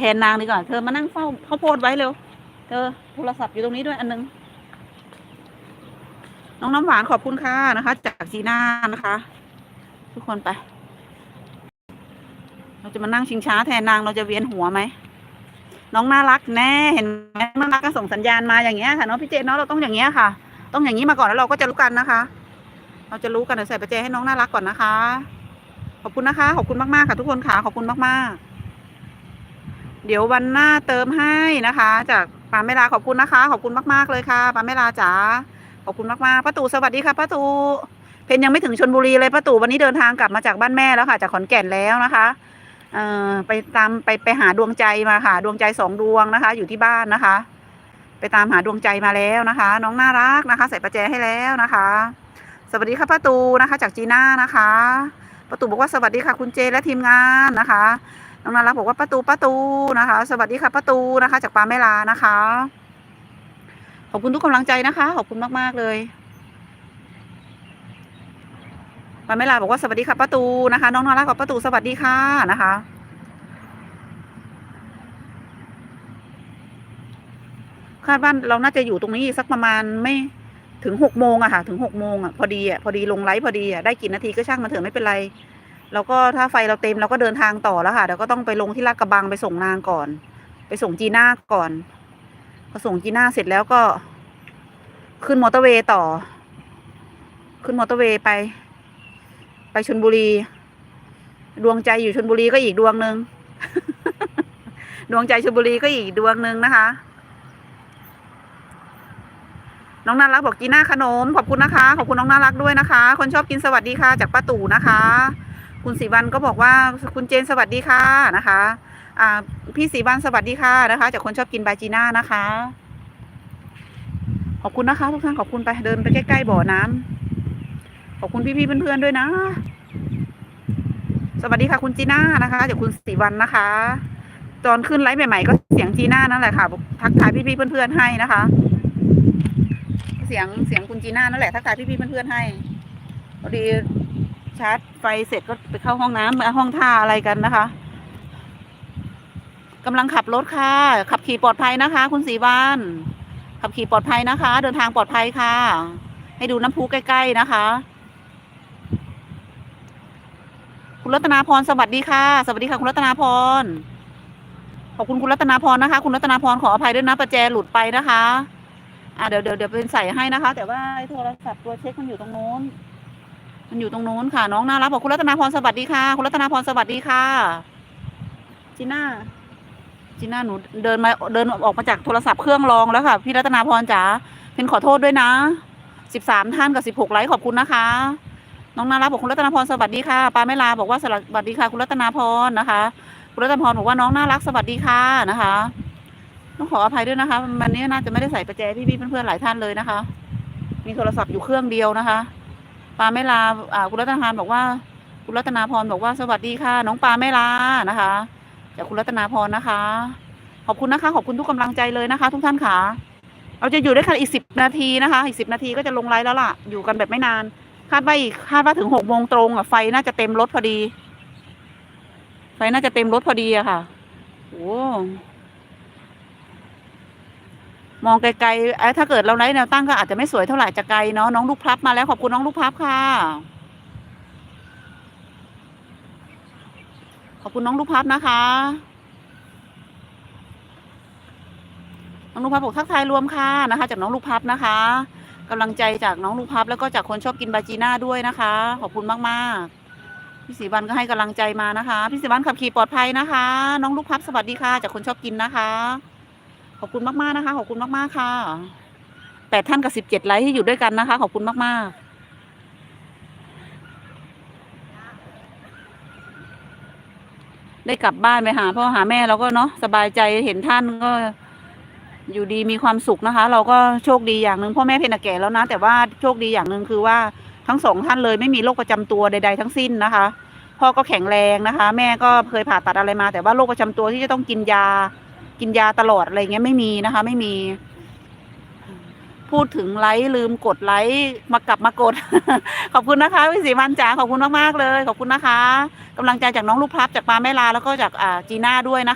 แทนนางดีกว่าเธอมานั่งเฝ้าข้าวโพดไว้เร็ว เธอโทรศัพท์อยู่ตรงนี้ด้วยอันนึง น้องน้ำหวานขอบคุณค่ะนะคะ จากจีน่านะคะ ทุกคนไป เราจะมานั่งชิงช้าแทนนางเราจะเวียนหัวไหมน้องน่ารักแน่เห็นไหมน่ารักก็ส่งสัญญาณมาอย่างเงี้ยค่ะเนาะพี่เจนเนาะเราต้องอย่างเงี้ยค่ะ ต้องอย่างนี้มาก่อนแล้วเราก็จะรู้กันนะคะ เราจะรู้กันเดี๋ยวใส่ประแจให้น้องน่ารักก่อนนะคะ ขอบคุณนะคะ ขอบคุณมากๆค่ะทุกคนค่ะขอบคุณมากๆ เดี๋ยววันหน้าเติมให้นะคะ จากปาเมลาขอบคุณนะคะ ขอบคุณมากๆเลยค่ะปาเมลาจ๋าขอบคุณมากๆป้าตู่สวัสดีค่ะป้าตู่เพนยังไม่ถึงชนบุรีเลยป้าตู่วันนี้เดินทางกลับมาจากบ้านแม่แล้วค่ะ จากขอนแก่นแล้วนะคะเอ่อไปตามไปไปหาดวงใจมาค่ะ ดวงใจสองดวงนะคะ อยู่ที่บ้านนะคะ ไปตามหาดวงใจมาแล้วนะคะ น้องน่ารักนะคะ ใส่ประแจให้แล้วนะคะ สวัสดีค่ะป้าตูนะคะ จากจีน่านะคะป้าตูบอกว่าสวัสดีค่ะคุณเจและทีมงานนะคะ น้องนารักบอกว่าป้าตูป้าตูนะคะ สวัสดีค่ะป้าตูนะคะ จากปาแม่ลานะคะ ขอบคุณทุกกำลังใจนะคะ ขอบคุณมากๆเลยปาแม่ลาบอกว่าสวัสดีค่ะป้าตูนะคะ น้องนารักกับป้าตูสวัสดีค่ะนะคะคาดว่าเราน่าจะอยู่ตรงนี้สักประมาณไม่ถึงหกโมงอะค่ะ ถึงหกโมงอะพอดีอะพอดีลงไลฟ์พอดีอะได้กี่นาทีก็ช่างมาเถอะไม่เป็นไร แล้วก็ถ้าไฟเราเต็มเราก็เดินทางต่อแล้วค่ะเดี๋ยวก็ต้องไปลงที่ลาดกระบังไปส่งนางก่อน ไปส่งจีน่าก่อนพอส่งจีน่าเสร็จแล้วก็ ขึ้นมอเตอร์เวย์ต่อ ขึ้นมอเตอร์เวย์ไป ไปชลบุรี ดวงใจอยู่ชลบุรีก็อีกดวงหนึ่งดวงใจชลบุรีก็อีกดวงหนึ่งนะคะ น้องน่ารักบอกจีน่าขนม ขอบคุณนะคะ ขอบคุณน้องน่ารักด้วยนะคะ คนชอบกินสวัสดีค่ะ จากป้าตู่นะคะ คุณสีวันก็บอกว่าคุณเจนสวัสดีค่ะนะคะอ่าพี่สีวันสวัสดีค่ะนะคะ จากคนชอบกินบาจีน่านะคะ ขอบคุณนะคะ ทุกท่านขอบคุณไปเดินไปใกล้ๆบ่อน้ำขอบคุณพี่ๆเพื่อนๆด้วยนะ สวัสดีค่ะคุณจีน่านะคะจากคุณสีวันนะคะตอนขึ้นไลฟ์ใหม่ๆก็เสียงจีน่านั่นแหละค่ะ ทักทายพี่ๆเพื่อนๆให้นะคะ เสียงเสียงคุณจีน่านั่นแหละทักทายพี่ๆเพื่อนๆให้พอดี ชาร์จไฟเสร็จก็ไปเข้าห้องน้ำมาห้องท่าอะไรกันนะคะกำลังขับรถค่ะ ขับขี่ปลอดภัยนะคะ คุณสีวันขับขี่ปลอดภัยนะคะ เดินทางปลอดภัยค่ะ ให้ดูน้ำพุใกล้ๆนะคะ คุณรัตนาพรสวัสดีค่ะ สวัสดีค่ะ คุณรัตนาพรขอบคุณคุณรัตนาพรนะคะ คุณรัตนาพรขออภัยด้วยนะประแจหลุดไปนะคะ อ่าเดี๋ยวเดี๋ยวเดี๋ยวเป็นใส่ให้นะคะ แต่ว่าโทรศัพท์ตัวเช็คมันอยู่ตรงโน้น มันอยู่ตรงโน้นค่ะ น้องน่ารักบอกคุณรัตนาพรสวัสดีค่ะ คุณรัตนาพรสวัสดีค่ะจีน่าจีน่าหนูเดินมาเดินออกมาจากโทรศัพท์เครื่องรองแล้วค่ะ พี่รัตนาพรจ๋าเป็นขอโทษด้วยนะสิบสามท่านกับสิบหกไลค์ขอบคุณนะคะ น้องน่ารักบอกคุณรัตนาพรสวัสดีค่ะปาไม่ลาบอกว่าสวัสดีค่ะ คุณรัตนาพรนะคะ คุณรัตนาพรบอกว่าน้องน่ารักสวัสดีค่ะนะคะ ต้องขออภัยด้วยนะคะวันนี้น่าจะไม่ได้ใส่ประแจพี่ๆเพื่อนๆหลายท่านเลยนะคะ มีโทรศัพท์อยู่เครื่องเดียวนะคะ ปาไม่ลาอ่าคุณรัตนาพรบอกว่า คุณรัตนาพรบอกว่าสวัสดีค่ะ น้องปาไม่ลานะคะ จากคุณรัตนาพรนะคะ ขอบคุณนะคะ ขอบคุณทุกกำลังใจเลยนะคะ ทุกท่านค่ะเราจะอยู่ด้วยกันอีกสิบนาทีนะคะ อีกสิบนาทีก็จะลงไลฟ์แล้วล่ะ อยู่กันแบบไม่นาน คาดว่าอีกคาดว่าถึงหกโมงตรงอะไฟน่าจะเต็มรถพอดี ไฟน่าจะเต็มรถพอดีอะค่ะ โอ้ มองไกลๆไอ้ถ้าเกิดเราไลฟ์แนวตั้งก็อาจจะไม่สวยเท่าไหร่จะไกลเนาะน้องลูกพลับมาแล้วขอบคุณน้องลูกพลับค่ะ ขอบคุณน้องลูกพลับนะคะ น้องลูกพับบอกทักทายรวมค่ะนะคะ จากน้องลูกพับนะคะกำลังใจจากน้องลูกพับแล้วก็จากคนชอบกินบาจีน่าด้วยนะคะ ขอบคุณมากๆพี่ศรีวันก็ให้กำลังใจมานะคะ พี่ศรีวันขับขี่ปลอดภัยนะคะ น้องลูกพับสวัสดีค่ะ จากคนชอบกินนะคะ ขอบคุณมากๆนะคะ ขอบคุณมากๆค่ะแปดท่านกับสิบเจ็ดไลค์ที่อยู่ด้วยกันนะคะ ขอบคุณมากๆได้กลับบ้านไปหาพ่อหาแม่เราก็เนาะสบายใจเห็นท่านก็ อยู่ดีมีความสุขนะคะ เราก็โชคดีอย่างหนึ่งพ่อแม่เพนแก่แล้วนะ แต่ว่าโชคดีอย่างหนึ่งคือว่าทั้งสองท่านเลยไม่มีโรคประจำตัวใด ๆ ทั้งสิ้นนะคะ พ่อก็แข็งแรงนะคะ แม่ก็เคยผ่าตัดอะไรมา แต่ว่าโรคประจำตัวที่จะต้องกินยา กินยาตลอดอะไรเงี้ยไม่มีนะคะ ไม่มี พูดถึงไลค์ลืมกดไลค์มากลับมากด ขอบคุณนะคะพี่สีมันจ๋าขอบคุณมากๆเลย ขอบคุณนะคะกำลังใจจากน้องลูกพลับจากปาแม่ลาแล้วก็จากอ่าจีน่าด้วยนะคะ